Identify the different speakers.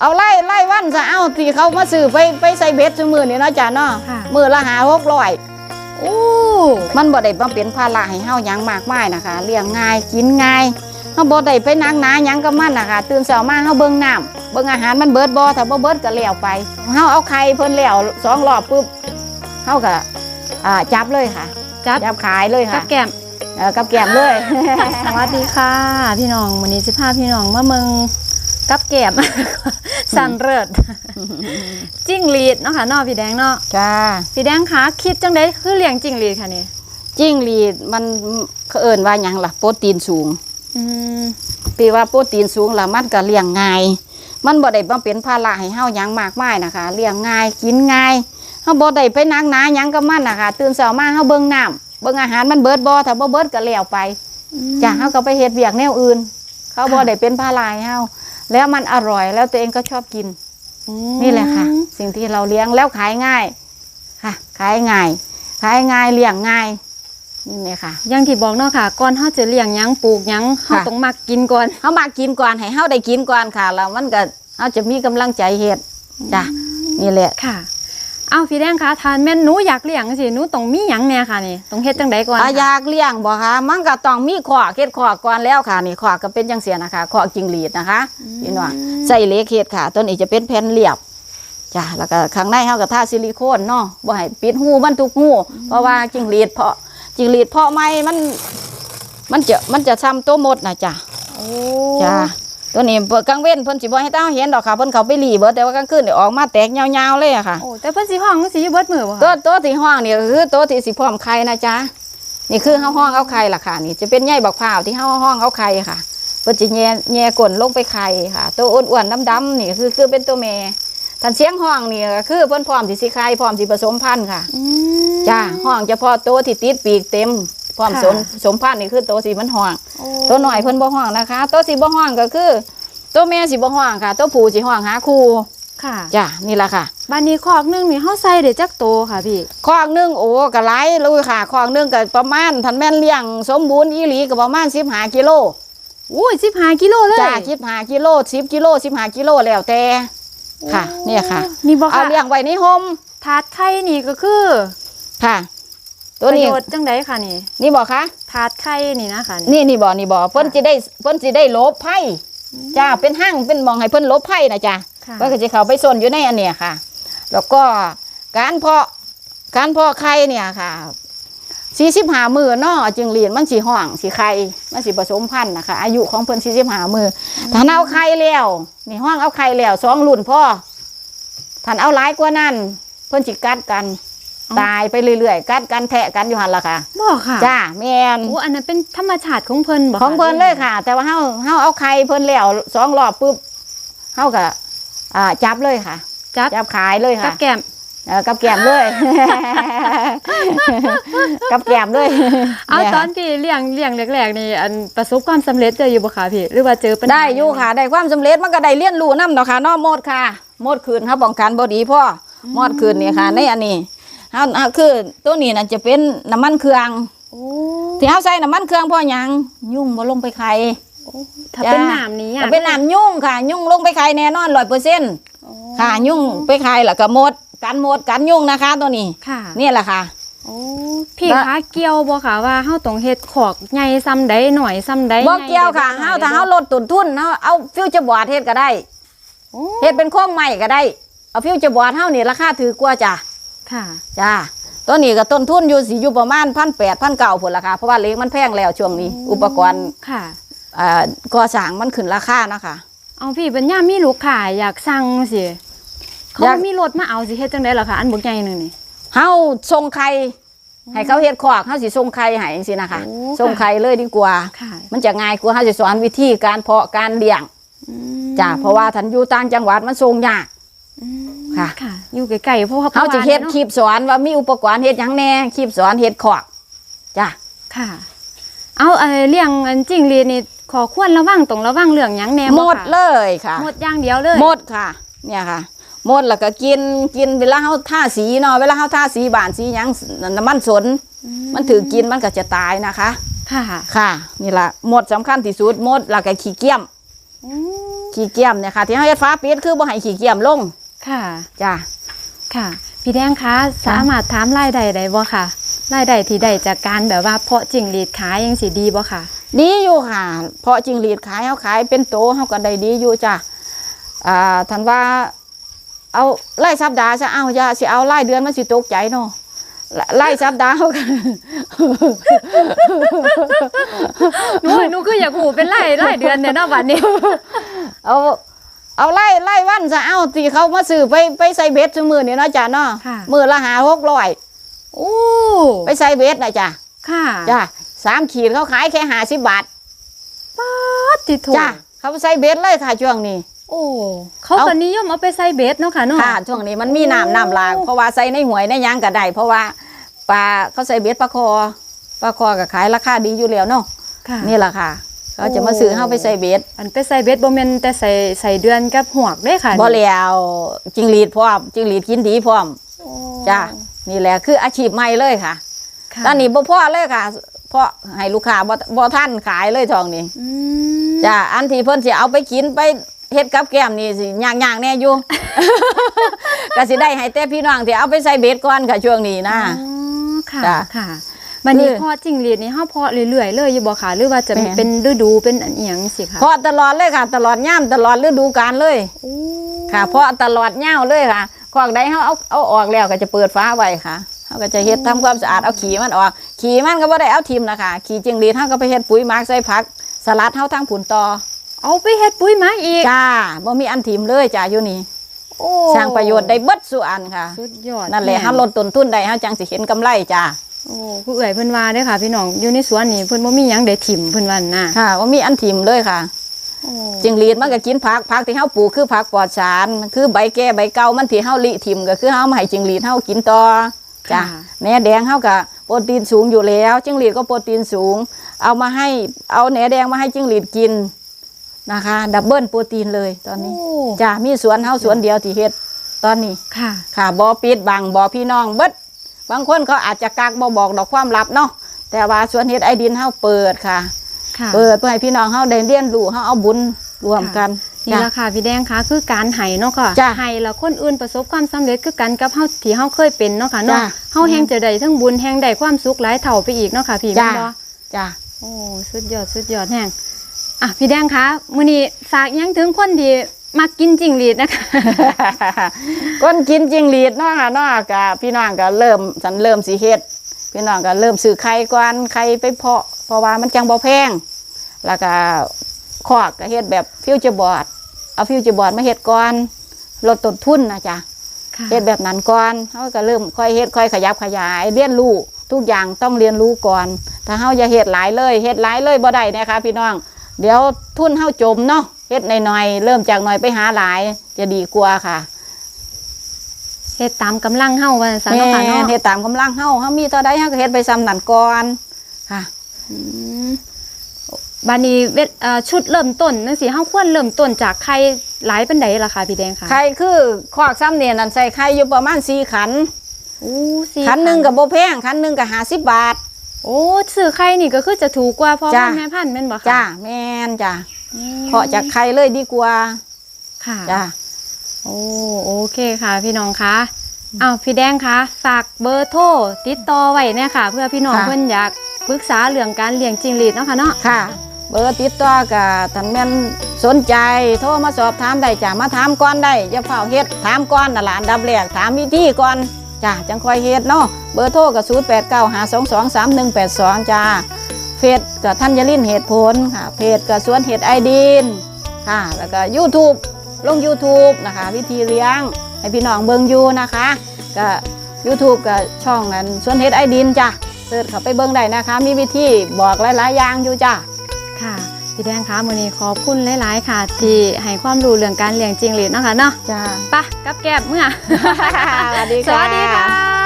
Speaker 1: เอาไล่ไล่วันซะเอาที่เขามาซื้อไปไปใส่เบ็ดซุมือนี่เนาะจ้ะเนาะ
Speaker 2: ค่ะ
Speaker 1: มือละหาหกร้อยโอ้มันบ่ได้มาเป็นภาระให้เฮาหยังมากมายนะคะเลี้ยงง่ายกินง่ายเฮาบ่ได้ไปนักหนาหยังกับมันนะคะตื่นเช้ามาเฮาเบิ่งน้ำเบิ่งอาหารมันเบิดบ่ถ้าบ่เบิดก็แล้วไปเฮาเอาไข่เพิ่นแล้วสองรอบปุ๊บเฮาก็อ่าจับเลยค่ะ
Speaker 2: จับ
Speaker 1: จับขายเลย
Speaker 2: กั
Speaker 1: ค่ะ
Speaker 2: บแก้ม
Speaker 1: เออกับแกมเลย
Speaker 2: สวัสดีค่ะ พี่น้องวันนี้สิพาพี่น้องมาเมืองกับแก้ม สันเริดจิ้งหรีดเนาะค่ะเนาะพี่แดงเนาะ
Speaker 1: จ้า
Speaker 2: พี่แดงคะคิดจังไดคือเลี้ยงจิ้งหรีดค่ะนี่
Speaker 1: จิ้งหรีดมันเขาเอิ้นว่าหยังล่ะโปรตีนสูง
Speaker 2: อืม
Speaker 1: ปีว่าโปรตีนสูงแล้วมันก็เลี้ยงง่าย มันบ่ได้มาเป็นภาระให้เฮาหยังมากมายนะคะเลี้ยงง่ายกินง่ายเฮาบ่ได้ไปนักหนาหยังกับมันนะคะตื่นเช้ามาเฮาเบิ่งน้ำเบิ่งอาหารมันเบิดบ่ถ้าบ่เบิดก็แล้วไปจ้ะเฮาก็ไปเฮ็ดเวียกแนวอื่น เขาบ่ได้เป็นภาระให้เฮา แล้วมันอร่อยแล้วตัวเองก็ชอบกิน
Speaker 2: อืม
Speaker 1: นี่แหละค่ะ สิ่งที่เราเลี้ยงแล้วขายง่ายค่ะ ขายง่าย ขายง่ายเลี้ยงง่ายนี่เลยค่ะ
Speaker 2: อย่างที่บอกเนาะค่ะก่อนเฮาจะเลี้ยงหยังปลูกหยังเฮา
Speaker 1: ค่ะ
Speaker 2: ต้องมักกินก่อน
Speaker 1: เฮามากินก่อนให้เฮาได้กินก่อนค่ะ แล้วมันก็เฮาจะมีกำลังใจเฮ็ดจ้ะนี่แหละ
Speaker 2: ค่ะเอาพี่แดงคะทานแม่นหนูอยากเลี้ยงสิหนูต้องมีหยังแน่ค่ะนี่ต้องเฮ็ดจังไดก่อน
Speaker 1: อา
Speaker 2: ค่ะ
Speaker 1: อยากเลี้ยงบ่คะมันก็ต้องมีขอกเฮ็ดขอกก่อนแล้วค่ะนี่ขอกก็เป็นจังเสียนะคะขอกจิงหรีดนะคะพี่น้องใส่เหล็กเฮ็ดค่ะต้นนี้จะเป็นแผ่นเรียบจ้ะแล้วก็ข้างในเฮาก็ทาซิลิโคนเนาะบ่ให้ปิดหูมันทุกหูเพราะว่าจิงหรีดเพาะจิงหรีดเพาะไม้มัน มันจะมันจะซ้ำตัวมดนะจ้ะ
Speaker 2: โอ้
Speaker 1: จ้า ตัวนี้เปิดกลางเว้นเพิ่นสิบ่ให้เต้าเห็นดอกค่ะเพิ่นเขาไปหลีเบิดแต่ว่ากลางคืนนี่ออกมาแตกยาวๆเลยอะค่ะ
Speaker 2: โอ้แต่เพิ่นสิห้องสิอยู่เบิดมือบ่
Speaker 1: ตัว
Speaker 2: คะ
Speaker 1: ตัวที่ห้องนี่ก็คือตัวที่สิพร้อมไข่นะจ๊ะนี่คือเฮาห้องเอาไข่ล่ะค่ะ นี่จะเป็นใยบักพร้าวที่เฮาห้องเอาไข่ค่ะเพิ่นสิแย่แย่ก้นลงไปไข่ค่ะ ตัวอ้วนๆดำๆนี่คือคือเป็นตัวแม่ท่านเสียงห้องนี่ก็คือเพิ่นพร้อมสิสิไข่พร้อมสิผสมพันธุ์ค่ะ
Speaker 2: อืม
Speaker 1: จ้าห้องเฉพาะตัวที่ติดปีกเต็มพร้อม
Speaker 2: ค่ะ
Speaker 1: สมสมพันธุ์นี่คือตัวที่มันห้อง
Speaker 2: โอ้
Speaker 1: ตัวหน่อยเพิ่นบ่ห้องนะคะ ตัวสิบ่ห้องก็คือ ตัวแม่สิบ่ห้องค่ะ ตัวผู้สิห้องหาคู่
Speaker 2: ค่ะ
Speaker 1: จ้ะนี่ล่ะค่ะ
Speaker 2: บ้านนี้คอกหนึงนี่เฮาใส่ได้จักโตค่ะพี่
Speaker 1: คอกหนึงโอ้ก็หลายเลยค่ะคอกหนึงก็ประมาณทันแม่นเลี้ยงสมบูรณ์อีหลีก็ประมาณ15กิโล
Speaker 2: อุ้ย15กิโลเลย
Speaker 1: จ้า15กิโล10กิโล15กิโลแล้วแต่ค่ะเนี่ยค่ะ
Speaker 2: นี่บ่
Speaker 1: เอา
Speaker 2: ค่ะ
Speaker 1: เลี้ยงไว้ในห่ม
Speaker 2: ถาดไข่นี่ก็คือ
Speaker 1: ค่ะ
Speaker 2: ป
Speaker 1: ตัว
Speaker 2: ระ
Speaker 1: นี้
Speaker 2: โยชน์จังไดค่ะนี่
Speaker 1: นี่บ่คะ
Speaker 2: ถาดไข่นี่นะคะนี่
Speaker 1: นี่นี่บ่นี่บ่เพิ่นสิได้เพิ่นสิได้หลบภัยจ้าเป็นห้างเป็นหมองให้เพิ่นหลบภัยนะจ้ะ
Speaker 2: ค่ะ
Speaker 1: ก็จะเข้าไปซนอยู่ในอันเนี้ยค่ะ แล้วก็การเพาะการเพาะไข่เนี่ยค่ะสี่สิบหามือเนาะจึงเรียนมันสีห่องสีไข่มันสีผสมพันธุ์นะคะ อายุของเพิ่นสี่สิบหามือถ้าเอาไข่แล้วนี่ห้องเอาไข่แล้วสองรุ่นพ่อท่านเอาหลายกว่านั้น เพิ่นสิกัดกัน ตายไปเรื่อยๆกัดกันแทะกันอยู่หันละค่ะ
Speaker 2: บ่ค่ะ
Speaker 1: จ้าแมน
Speaker 2: โอ้อันนั้นเป็นธรรมชาติของเพิ่นบ่คะ
Speaker 1: ของเพิ่นเลยค่ะ แต่ว่าเฮาเฮาเอาไข่เพิ่นแล้วสองรอบปุ๊บเฮาก็อ่าจับเลยค่ะ
Speaker 2: จับ
Speaker 1: จับขายเลย
Speaker 2: กั
Speaker 1: ค่ะ
Speaker 2: บแก้ม
Speaker 1: เออกับแกมเลยกับแกมเลย
Speaker 2: เอา
Speaker 1: เนี่ย
Speaker 2: ตอนพี่เลี้ยงเลี้ยงแรกๆนี่อันประสบความสำเร็จเจออยู่บ่คะพี่หรือว่าเจอปัญหา
Speaker 1: ได้อยู่ค่ะ ได้ความสำเร็จมันก็ได้เรียนรู้นำเนาะค่ะเนอหมดค่ะหมดคืนครับป้องกันบ่ดีพ่ออหมดคืนนี่ค่ะในอันนี้ เฮาเฮาคือตัวนี้น่ะจะเป็นน้ำมันเครื่อง
Speaker 2: โอ้
Speaker 1: ที่เฮาใส่น้ำมันเครื่องเพราะหยังยุ่งบ่ลงไปไข่
Speaker 2: ถ้า
Speaker 1: จ้า
Speaker 2: เป็นน้ำนี้อะ
Speaker 1: ถ้าเป็นน้ำยุ่งค่ะ ยุ่งลงไปไข่แน่นอน100%
Speaker 2: โอ้
Speaker 1: ค่ะยุ่งไปไข่แล้วก็หมดกันหมดกันยุ่งนะคะ ตัวนี้
Speaker 2: ค่ะ
Speaker 1: นี่แหละค่ะ
Speaker 2: โอ้พี่
Speaker 1: แล้ว
Speaker 2: คะเกี่ยวบ่ค่ะว่าเฮาต้องเฮ็ดขอกใหญ่ซ้ำใดหน่อยซ้ำใด
Speaker 1: บ่เกี่ยวค่ะ
Speaker 2: ใหญ่
Speaker 1: เฮา
Speaker 2: ได้บ่
Speaker 1: ถ้าเฮาลดต้นทุนเฮาเอาฟิวเจอร์บอร์ดเฮ็ดก็ได้
Speaker 2: โอ้
Speaker 1: เฮ็ดเป็นโค้งใหม่ก็ได้ เอาฟิวเจอร์บอร์ดเฮานี่ราคาถือกว่าจ้ะ
Speaker 2: ค่ะ
Speaker 1: จ้าตัวนี้ก็ต้นทุนอยู่สิอยู่ประมาณพันแปดพันเก้าพุ่นละค่ะเพราะว่าเหล็กมันแพงแล้วช่วงนี้ อุปกรณ์
Speaker 2: ค่ะ
Speaker 1: อ่าก่อสร้างมันขึ้นราคานะคะ
Speaker 2: เอาพี่เป็นย่ามมีลูกค้าอยากสั่งสิเขา
Speaker 1: อยาก
Speaker 2: มีรถมาเอาสิเฮ็ดจังได๋ล่ะคะอันบ่ใหญ่นึงนี่
Speaker 1: เฮาส่งไข่ให้เขาเฮ็ดคอกเฮาสิส่งไข่ให้จังซี่นะคะ
Speaker 2: โอ้
Speaker 1: ส่งไข่เลยดีกว่า
Speaker 2: ค่ะ
Speaker 1: มันจะง่ายกว่าเฮาสิสอนวิธีการเพาะการเลี้ยง
Speaker 2: อืม
Speaker 1: จ้าเพราะว่าทันอยู่ต่างจังหวัดมันส่งยาก
Speaker 2: อืม
Speaker 1: ค่ะ
Speaker 2: ค่ะ อยู่ไกลๆเพราะว่า
Speaker 1: เขาจะเฮ็ด
Speaker 2: พราะว่า
Speaker 1: คลิปสอนว่ามีอุปกรณ์เฮ็ดหยังแหน่คลิปสอนเฮ็ดขอกจ้ะ
Speaker 2: ค่ะ เอาเอ่อเลี้ยงอันจิ้งหรีดนี่ขอควรระวังตรงระวังเรื่องหยังแหน่บ่
Speaker 1: หมด
Speaker 2: ค่ะ
Speaker 1: เลยค่ะ
Speaker 2: หมดอย่างเดียวเลย
Speaker 1: หมดค่ะ เนี่ยค่ะ หมดแล้วก็กินกินเวลาเฮาทาสีเนาะเวลาเฮาทาสีบานสีหยังน้ำมันสนมันถือกินมันก็จะตายนะคะ
Speaker 2: ค่ะ
Speaker 1: ค่ะนี่ล่ะหมดสำคัญที่สุดหมดแล้วก็ขี้เกียจ
Speaker 2: อืม
Speaker 1: ขี้เกียมเนี่ยค่ะที่เฮาเฮ็ดฟ้าปิดคือบ่ให้ขี้เกียมลง
Speaker 2: ค่ะ
Speaker 1: จ้า
Speaker 2: ค่ะ พี่แดงคะสามารถถามรายได้ได้บ่ค่ะรายได้ที่ได้จากการแบบว่าเพาะจิ้งหรีดขายยังสิดีบ่ค่ะ
Speaker 1: ดีอยู่ค่ะ เพราะจิงหรีดขายเฮาขายเป็นโตเฮาก็ได้ดีอยู่จ้ะอ่าท่านว่า เอาไล่สัปดาห์ซะเอาอย่าสิเอาไล่เดือนมันสิตกใจเนาะไล่สัปดาห์เฮาก็
Speaker 2: หนูหนูคืออยากหูเป็นไร่ไร่เดือนเนี่ยเนาะบัดนี้
Speaker 1: เอา เอาไล่ไล่วันซะเอาที่เขามาซื้อไปไปใส่เบ็ดซุมื้อนี่เนาะจ้ะเนาะ
Speaker 2: ค่ะ
Speaker 1: มื้อละ5 600
Speaker 2: โอ้
Speaker 1: ไปใส่เบ็ดน่ะจ้ะ
Speaker 2: ค่ะ
Speaker 1: จ้ะสามขีดเขาขายแค่50บาท
Speaker 2: ปัดติดถูก
Speaker 1: จ้ะเขาใส่เบ็ดเลยค่ะช่วงนี้
Speaker 2: โอ้เขา
Speaker 1: เอา
Speaker 2: ก็นิยมเอาไปใส่เบสเนาะค่ะเนาะ
Speaker 1: ค่ะช่วงนี้มันมี
Speaker 2: โอ้
Speaker 1: น้ำน้ำหลากเพราะว่าใส่ในหวยในหยังก็ได้เพราะว่าปลาเขาใส่เบ็ดปลาคอปลาคอก็ขายราคาดีอยู่แล้วเนาะ
Speaker 2: ค่ะ
Speaker 1: นี่แหละค่ะ เขาจะมาซื้อเฮาไปใส่เบ็ด
Speaker 2: อันไปใส่เบสบ่แม่นแต่ใส่ใส่เดือนกับหวกเด้ค่ะ
Speaker 1: บ่แล้วจิงหรีดพร้อมจิงหรีดกินดีพร้อม
Speaker 2: โอ้
Speaker 1: จ้านี่แหละคืออาชีพใหม่เลยค่ะ
Speaker 2: ค่ะ
Speaker 1: ตอนนี้บ่พอเลยค่ะเพราะให้ลูกค้าบ่บ่ทันขายเลยทองนี้
Speaker 2: อืม
Speaker 1: จ้าอันที่เพิ่นสิเอาไปกินไปเฮ็ดกับแก้มนี่สิย่างๆแน่อยู่ก็สิได้ให้แต่พี่น้องที่เอาไปใส่เบ็ดก่อนค่ะช่วงนี้นะ
Speaker 2: อ๋อค่ะ
Speaker 1: จ้ะ
Speaker 2: ค่ะ บัดนี้
Speaker 1: คือ
Speaker 2: เพอจิ้งหรีดนี่เฮาเพาะเรื่อยๆเลยอยู่บ่ค่ะหรือว่าจะ
Speaker 1: แม่น
Speaker 2: เป็นฤดูเป็นอันอีหยังสิค่ะ
Speaker 1: เพราะตลอดเลยค่ะ ตลอดย่ามตลอดฤดูกาลเลย
Speaker 2: โอ้
Speaker 1: ค่ะเพราะตลอดย่าวเลยค่ะขอกใดเขาเอาเอาออกแล้วก็จะเปิดฟ้าไว้ค่ะเขาก็จะเฮ็ดทำความสะอาดเอาขี้มันออกขี้มันก็บ่ได้เอาทิมนะคะขี้จิงหรีดเขาก็ไปเฮ็ดปุ๋ยหมักใส่ผัก สลัดเฮาทั้งผุนต่อ
Speaker 2: เอาไปเฮ็ดปุ๋ยหมักอีก
Speaker 1: จ้าบ่มีอันทิมเลยจ้าอยู่นี่
Speaker 2: โอ้
Speaker 1: สร้างประโยชน์ได้เบิดสู่อันค่ะ
Speaker 2: สุดยอด
Speaker 1: นั่นแหละ
Speaker 2: ม่
Speaker 1: เฮาลดต้นทุนได้เฮาจังสิเห็นกำไรจ้า
Speaker 2: โอ้ผู้เอื่อยเพิ่นว่าเด้อค่ะ พี่น้องอยู่ในสวนนี่เพิ่นบ่มีหยังได้ถิ่มเพิ่นว่าน่ะ
Speaker 1: ค่ะบ่มีอันทิมเลยค่ะ
Speaker 2: โอ้
Speaker 1: จิงหรีดมันก็กินผักผักที่เฮาปลูกคือผักปลอดสารคือใบแก่ใบเก่ามันที่เฮาลิทิมก็คือเฮามาให้จิงหรีดเฮากินต่อจ้ะ
Speaker 2: ค่ะ
Speaker 1: แหนแดงเฮาก็โปรตีนสูงอยู่แล้ว จิงหรีดก็โปรตีนสูง เอามาให้เอาแหนแดงมาให้จิงหรีดกินนะคะ ดับเบิลโปรตีนเลยตอนนี้
Speaker 2: โอ้
Speaker 1: จ้ะมีสวนเฮาสวนเดียวที่เฮ็ดตอนนี้
Speaker 2: ค่ะ
Speaker 1: ค่ะบ่ปิดบังบ่พี่น้องเบิด บางคนเขาอาจจะกักบ่บอกดอกความลับเนาะแต่ว่าสวนเฮ็ดไอดินเฮาเปิดค่ะ
Speaker 2: ค่ะ
Speaker 1: เปิดเพื่อให้พี่น้องเฮาได้เรียนรู้เฮาเอาบุญรวมกัน
Speaker 2: นี่แหละค่ะพี่แดงคะคือการให้เนาะค่ะ
Speaker 1: จ้ะ
Speaker 2: ให้แล้วคนอื่นประสบความสำเร็จคือกันกับเฮาที่เฮาเคยเป็นเนาะค่ะเนาะ
Speaker 1: จ้ะ
Speaker 2: เฮาแฮงจะได้ทั้งบุญแฮงได้ความสุขหลายเท่าไปอีกเนาะค่ะพี่
Speaker 1: จ้ะ
Speaker 2: แม่นบ่
Speaker 1: จ้ะ
Speaker 2: โอ้ สุดยอด สุดยอดแฮงอะ พี่แดงคะ มื้อนี้ฝากหยังถึงคนที่ มักกินจิ้งหรีดนะคะ
Speaker 1: คนกินจิงหรีดเนาะค่ะเนาะก็พี่น้องก็เริ่มฉันเริ่มสิเฮ็ดพี่น้องก็เริ่มซื้อไข่ก่อนไข่ไปเพาะ เพราะว่ามันจังบ่แพง แล้วก็คอกก็เฮ็ดแบบฟิวเจอร์บอร์ดเอาฟิวเจอร์บอร์ดมาเฮ็ดก่อนลดต้นทุนนะจ๊ะ
Speaker 2: ค่ะ
Speaker 1: เฮ็ดแบบนั้นก่อนเฮาก็เริ่มค่อยเฮ็ดค่อยขยับขยายเรียนรู้ทุกอย่างต้องเรียนรู้ก่อน ถ้าเฮาอย่าเฮ็ดหลายเลยเฮ็ดหลายเลยบ่ได้นะคะพี่น้อง เดี๋ยวทุนเฮาจมเนาะเฮ็ดหน่อยๆเริ่มจากหน่อยไปหาหลาย จะดีกว่าค่ะ
Speaker 2: เฮ็ดตามกำลังเฮาว่าซั่น
Speaker 1: แม่
Speaker 2: เนาะค่ะเนาะ
Speaker 1: เฮ็ดตามกำลังเฮาเฮามีเท่าใดเฮาก็เฮ็ดไปซ้ำนั่นก่อนค่ะ
Speaker 2: อืมบัดนี้เวทเอ่อชุดเริ่มต้นจังซี่เฮาควรเริ่มต้นจากไข่หลายปานใดล่ะคะพี่แดงคะ
Speaker 1: ไข่คือคอกซ้ำเนี่ยนั่นใส่ไข่อยู่ประมาณ4ขัน
Speaker 2: อู้สี่
Speaker 1: ขันหนึงก็บ่แพงขันหนึงก็50บาท
Speaker 2: โอ้ซื้อไข่นี่ก็คือจะถูกกว่าเพราะ
Speaker 1: จ้ะ
Speaker 2: ว่าแม่พันธุ์แม่นบ่คะ
Speaker 1: จ้าแม่นจ้า
Speaker 2: อืม
Speaker 1: เพาะจากไข่เลยดีกว่า
Speaker 2: ค่ะ
Speaker 1: จ้า
Speaker 2: โอ้โอเคค่ะ พี่น้องคะอ้าวพี่แดงคะฝากเบอร์โทรติดต่อไว้เนี่ยค่ะ เพื่อพี่น้องเพิ่นอยากปรึกษาเรื่องการเลี้ยงจิ้งหรีดเนาะค่ะเนาะ
Speaker 1: ค่ะ เบอร์ติดต่อกับท่านแม่นสนใจโทรมาสอบถามได้จ้ามาถามก่อนได้อย่าเฝ้าเฮ็ดถามก่อนน่ะล่ะอันดับแรกถามวิธีก่อน จ้าจังคอยเฮ็ดเนาะเบอร์โทรก็0895223182จ้าเฟซก็ธัญลินเหตุผลค่ะเพจก็สวนเห็ดไอดินค่ะแล้วก็ YouTube ลง YouTube นะคะ วิธีเลี้ยงให้พี่น้องเบิ่งอยู่นะคะก็ YouTube ก็ช่องนั้นสวนเห็ดไอดินจ้ะเสิร์ชเข้าไปเบิ่งได้นะคะ มีวิธีบอกหลายๆอย่างอยู่จ้ะ
Speaker 2: ค่ะ พี่แดงคะมื้อนี้ขอบคุณหลาย ๆ ค่ะ ที่ให้ความรู้เรื่องการเลี้ยงจิ้งหรีดเนาะค่ะเนาะ
Speaker 1: จ้า
Speaker 2: ไปะกับแก้บเมื่อ
Speaker 1: สวัสดี
Speaker 2: ส
Speaker 1: ค่ะ
Speaker 2: วัสดีค่ะ